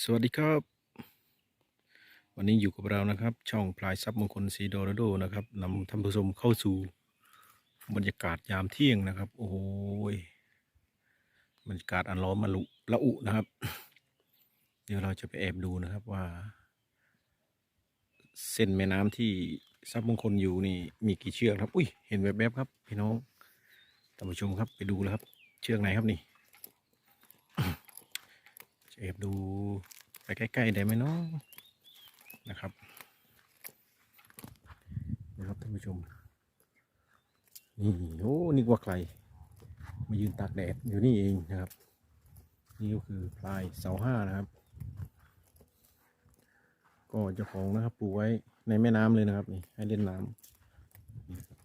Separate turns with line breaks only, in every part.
สวัสดีครับ วันนี้อยู่กับเรานะครับ ช่องพลายซับมงคลสีโดรโดนะครับนำท่านผู้ชมเข้าสู่บรรยากาศยามเที่ยงนะครับ โอ้โหยบรรยากาศอันร้อนมาลุละอุนะครับ เดี๋ยวเราจะไปแอบดูนะครับว่า เส้นแม่น้ำที่ซับมงคลอยู่นี่มีกี่เชือกครับ อุ้ยเห็นแวบๆครับ พี่น้องท่านผู้ชมครับไปดูแล้วครับ เชือกไหนครับนี่ แอบดูไปใกล้ๆได้ไหมเนาะนะครับนะครับท่านผู้ชมนี่โอ้นึกว่าใครมายืนตากแดดอยู่นี่เองนะครับ นี่ก็คือพลายเสาห้านะครับ ก็เจ้าของนะครับปลูกไว้ในแม่น้ำเลยนะครับนี่ให้เล่นน้ำนี่ครับ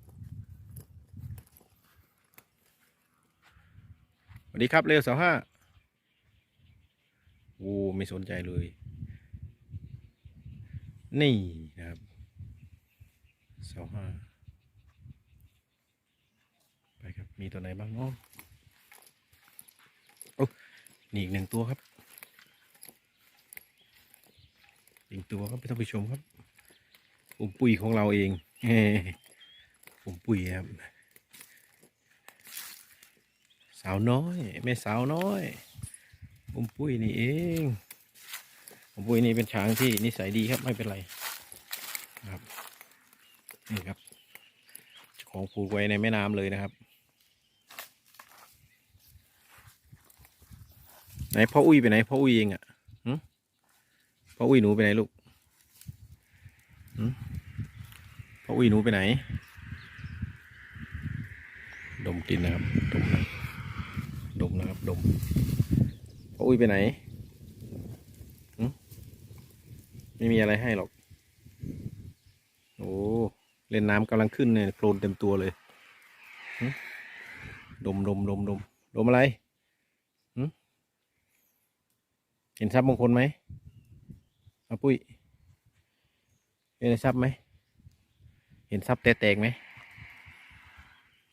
สวัสดีครับเร็วเสาห้า โอ้ไม่สนใจเลย นี่นะครับเสาห้าไปครับ มีตัวไหนบ้างเนาะโอ้นี่อีกหนึ่งตัวครับอีกหนึ่งตัวครับท่านผู้ชมครับปุ่มปุ๋ยของเราเองเฮ้ปุ่มปุ๋ยครับ สาวน้อยแม่สาวน้อย ผมปุ้ยนี่เองผมปุ้ยนี่เป็นช้างที่นิสัยดีครับไม่เป็นไรครับนี่ครับ ของผูกไว้ในแม่น้ำเลยนะครับไหนพ่ออุ้ยไปไหนพ่ออุ้ยเองอะ่ะพ่ออุ้ยหนูไปไหนลูกพ่ออุ้ยหนูไปไหน ดมกลินนะครับ ดมนะดมนะครับ ดม อุ้ยไปไหน ไม่มีอะไรให้หรอก โอ้ เล่นน้ำกำลังขึ้นเนี่ยโคลนเต็มตัวเลย ดมดมดมดมดมอะไร เห็นทรัพย์มงคลไหมเอาปุ้ย เห็นทรัพย์ไหม เห็นทรัพย์แตกไหม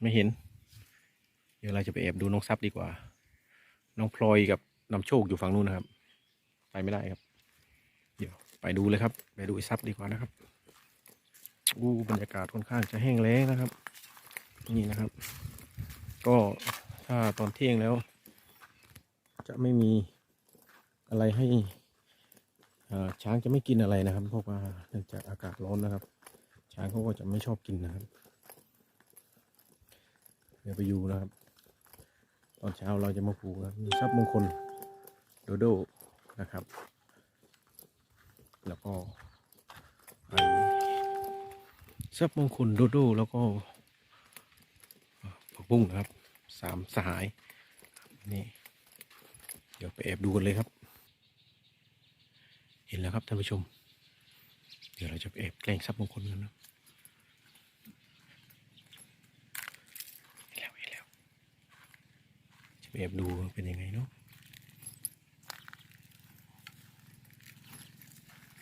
ไม่เห็น เดี๋ยวเราจะไปแอบดูน้องทรัพย์ดีกว่าน้องพลอยกับ นำโชคอยู่ฝั่งนู้นนะครับ ไปไม่ได้ครับ เดี๋ยวไปดูเลยครับ ไปดูไอ้ซับดีกว่านะครับอู้บรรยากาศค่อนข้างจะแห้งแล้งนะครับ นี่นะครับ ก็ถ้าตอนเที่ยงแล้ว จะไม่มีอะไรให้ช้างจะไม่กินอะไรนะครับ เพราะว่าเนื่องจากอากาศร้อนนะครับ ช้างเขาก็จะไม่ชอบกินนะครับ เดี๋ยวไปอยู่นะครับ ตอนเช้าเราจะมาผูกนะครับมีทรัพย์มงคล โดโดนะครับ แล้วก็ไอ้ทรัพย์มงคลโดโดแล้วก็ผักบุ้งนะครับสามสหายนี่เดี๋ยวไปแอบดูกันเลยครับ เห็นแล้วครับท่านผู้ชม เดี๋ยวเราจะไปแอบแกล้งทรัพย์มงคลกันนะเห็นแล้วเห็นแล้วจะไปแอบดูเป็นยังไงเนาะ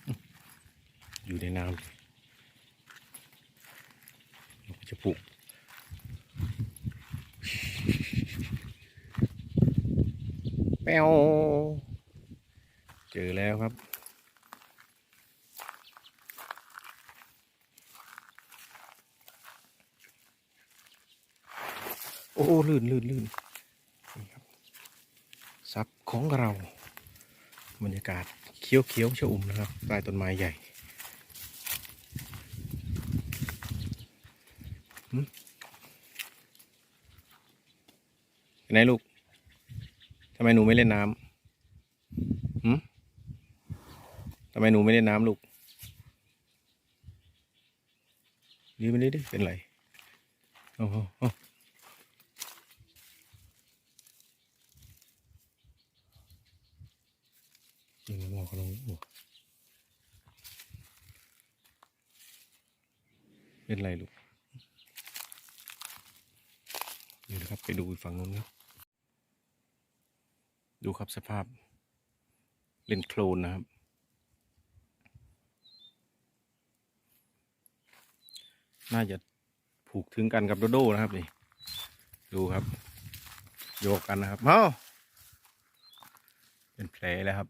อืมอยู่ ในน้ำเราก็จะปลูกแปวเจอแล้วครับ โอ้ลื่นลื่นลื่นซับของเรา บรรยากาศเขียวเขียวชอุ่มนะครับใต้ต้นไม้ใหญ่ ไปไหนลูกทำไมหนูไม่เล่นน้ำหึทำไมหนูไม่เล่นน้ำลูกดีไปดิดิเป็นไรโอ้โหยิงมองเขาลงเป็นไรลูกเดี๋ยว นะครับ ไปดูฝั่งนู้นครับ ดูครับสภาพเล่นโคลนนะครับ น่าจะผูกถึงกันกับโดโดนะครับนี่ ดูครับ โยกกันนะครับเอ้าเป็นแผลแล้วครับ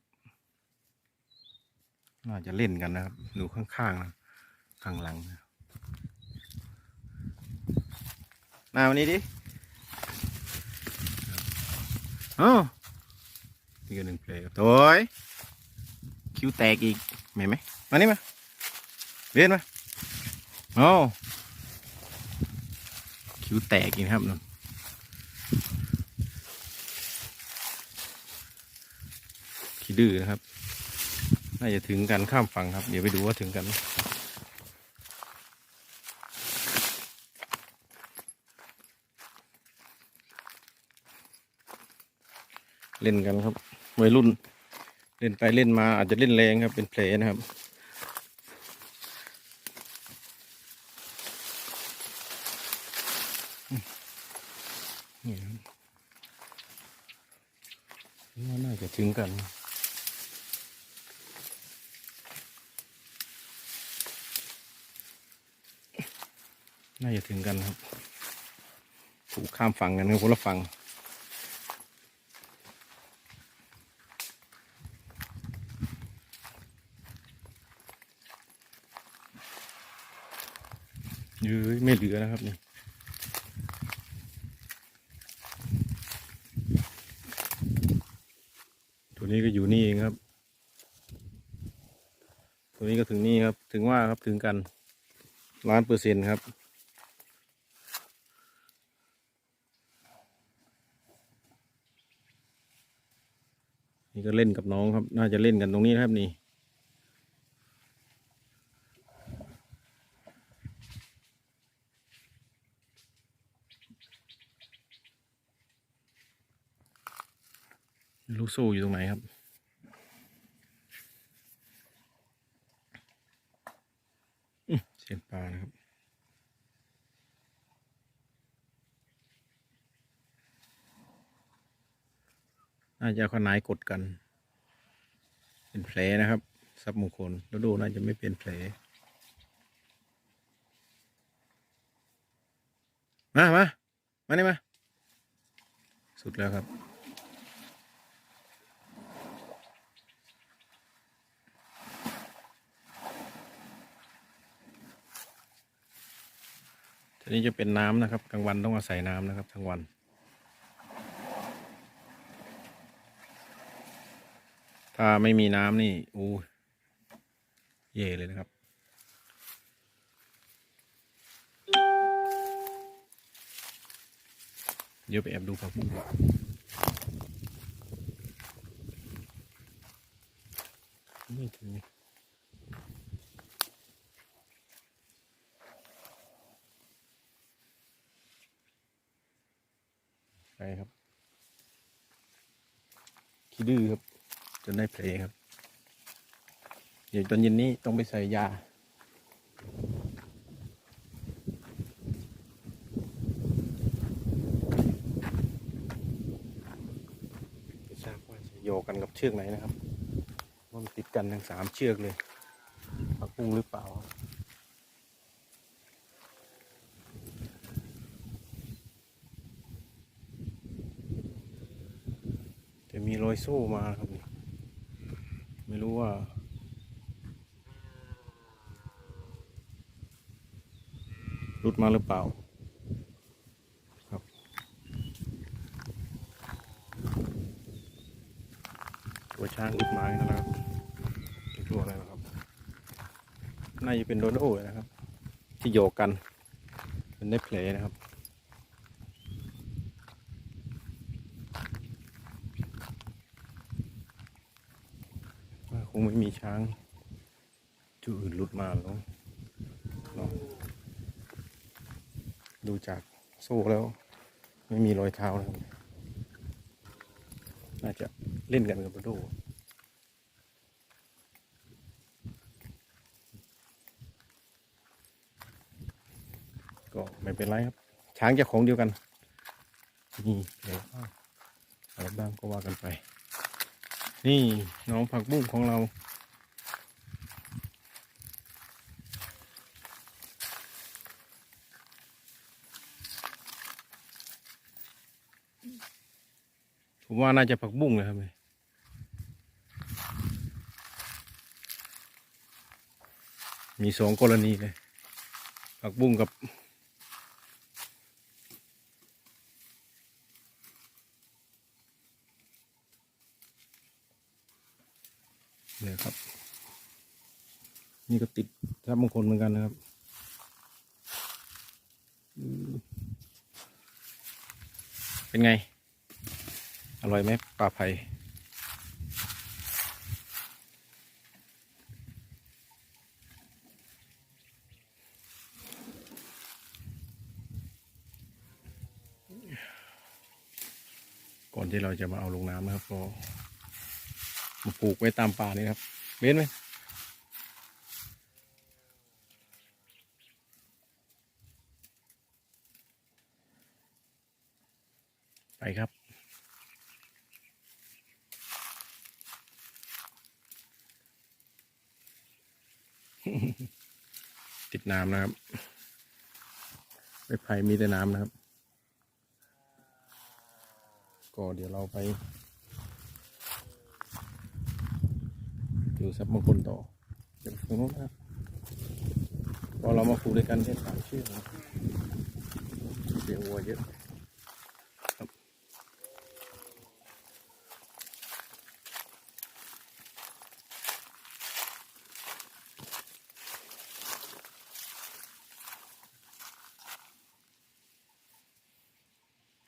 น่าจะเล่นกันนะครับ ดูข้างๆนะข้างหลังนะหน้าวันนี้ดิ อ๋อนี่ก็หนึ่งเพลย์โอ้ยคิ้วแตกอีกเห็นไหมมานี่มาเรียนมาโอ้คิ้วแตกอีกนะครับนุ่นขี้ดื้อนะครับ น่าจะถึงกันข้ามฝั่งครับ เดี๋ยวไปดูว่าถึงกันไหม เล่นกันครับวัยรุ่น เล่นไปเล่นมาอาจจะเล่นแรงครับเป็นเพลนะครับ นี่ว่าน่าจะถึงกันน่าจะถึงกันครับ ผูกข้ามฝั่งกันครับคนละฝั่ง ยื้ยไม่เหลือนะครับนี่ตัวนี้ก็อยู่นี่เองครับ ตัวนี้ก็ถึงนี่ครับ ถึงว่าครับถึงกันล้านเปอร์เซ็นต์ครับนี่ก็เล่นกับน้องครับ น่าจะเล่นกันตรงนี้นะครับนี่ ลูกโซ่อยู่ตรงไหนครับ เสียงปลานะครับ น่าจะขนายกดกัน เป็นแผลนะครับซับมงคลแล้วดูน่าจะไม่เป็นแผลมา มา มานี่มา สุดแล้วครับ นี้จะเป็นน้ำนะครับกลางวันต้องอาศัยน้ำนะครับทั้งวัน ถ้าไม่มีน้ำนี่อู้เย่เลยนะครับเดี๋ยวไปแอบดูผักบุ้งก่อนไม่ถึง ไปครับขี้ดื้อครับ จนได้เพลครับเดี๋ยวตอนเย็นนี้ต้องไปใส่ยาไม่ทราบว่าจะโยกันกับเชือกไหนนะครับมันติดกันทั้งสามเชือกเลยปักปุ้งหรือเปล่า จะมีร อยโซ่มาครับนี่ไม่รู้ว่า รุดมาหรือเปล่าครับตัวช้างรุดมาแล้วนะครับเป็นตัวอะไรนะครับ น่าจะเป็นโดโด้นะครับ ที่โยกกันเป็นได้เพลนะครับ ว่าค งไม่มีช้างจุดอื่นหลุดมาหรอกเนาะดูจากโซ่แล้ว ไม่มีรอยเท้านะครับน่าจะเล่นกันกับโดโดก็ไม่เป็นไรครับ ช้างจะของเดียวกัน นี่เดี๋ยวอะไรบ้างก็ว่ากันไป นี่น้องผักบุ้งของเรา ผมว่าน่าจะผักบุ้งเลยครับเนี่ยมีสองกรณีเลยผักบุ้งกับ เนี่ยครับ นี่ก็ติดทับบางคนเหมือนกันนะครับเป็นไง อร่อยไหมปลาไผ่ก่อนที่เราจะมาเอาลงน้ำนะครับก็มาปลูกไว้ตามป่านี่ครับเว้นไหม ไปครับ ติดน้ำนะครับไปไผ่มีแต่น้ำนะครับ ก็เดี๋ยวเราไป ดูซับบางคนต่อเดี๋ยวตรงนู้นนะครับพอเรามาปลูกด้วยกันแค่สามเชือกนะเสียงวัวเยอะ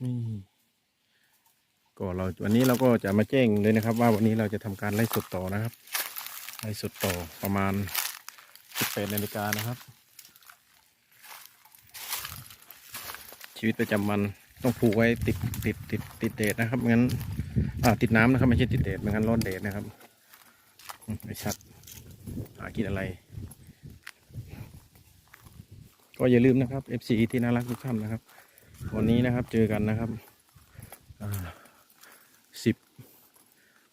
นี่ก็เราวันนี้เราก็จะมาแจ้งเลยนะครับ ว่าวันนี้เราจะทำการไล่สดต่อนะครับไล่สดต่อประมาณ18นาฬิกานะครับ ชีวิตประจำวันต้องผูกไว้ติดติดติดติดเดทนะครับไม่งั้นอ่าติดน้ำนะครับไม่ใช่ติดเดทไม่งั้นร้อนเดทนะครับไม่ชัดหากินอะไร ก็อย่าลืมนะครับ FC ที่น่ารักทุกท่านนะครับ วันนี้นะครับเจอกันนะครับสิบ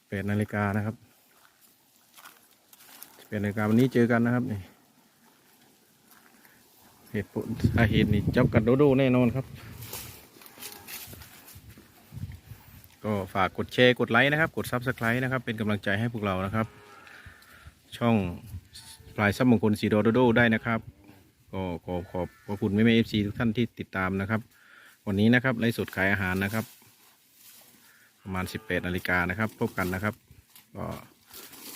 แปดนาฬิกานะครับสิบแปดนาฬิกาวันนี้เจอกันนะครับนี่เหตุผลสาเหตุนี่เจ้ากัดโดโดแน่นอนครับ ก็ฝากกดแชร์กดไลค์นะครับ กดซับสไครต์นะครับ เป็นกำลังใจให้พวกเรานะครับ ช่องปลายซับมงคลสีโดโดได้นะครับ ก็ขอขอบพระคุณแม่แม่เอฟซีทุกท่านที่ติดตามนะครับ วันนี้นะครับไลฟ์สดขายอาหารนะครับ ประมาณ 18นาฬิกานะครับ พบกันนะครับ ก็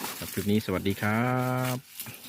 สำหรับคลิปนี้สวัสดีครับ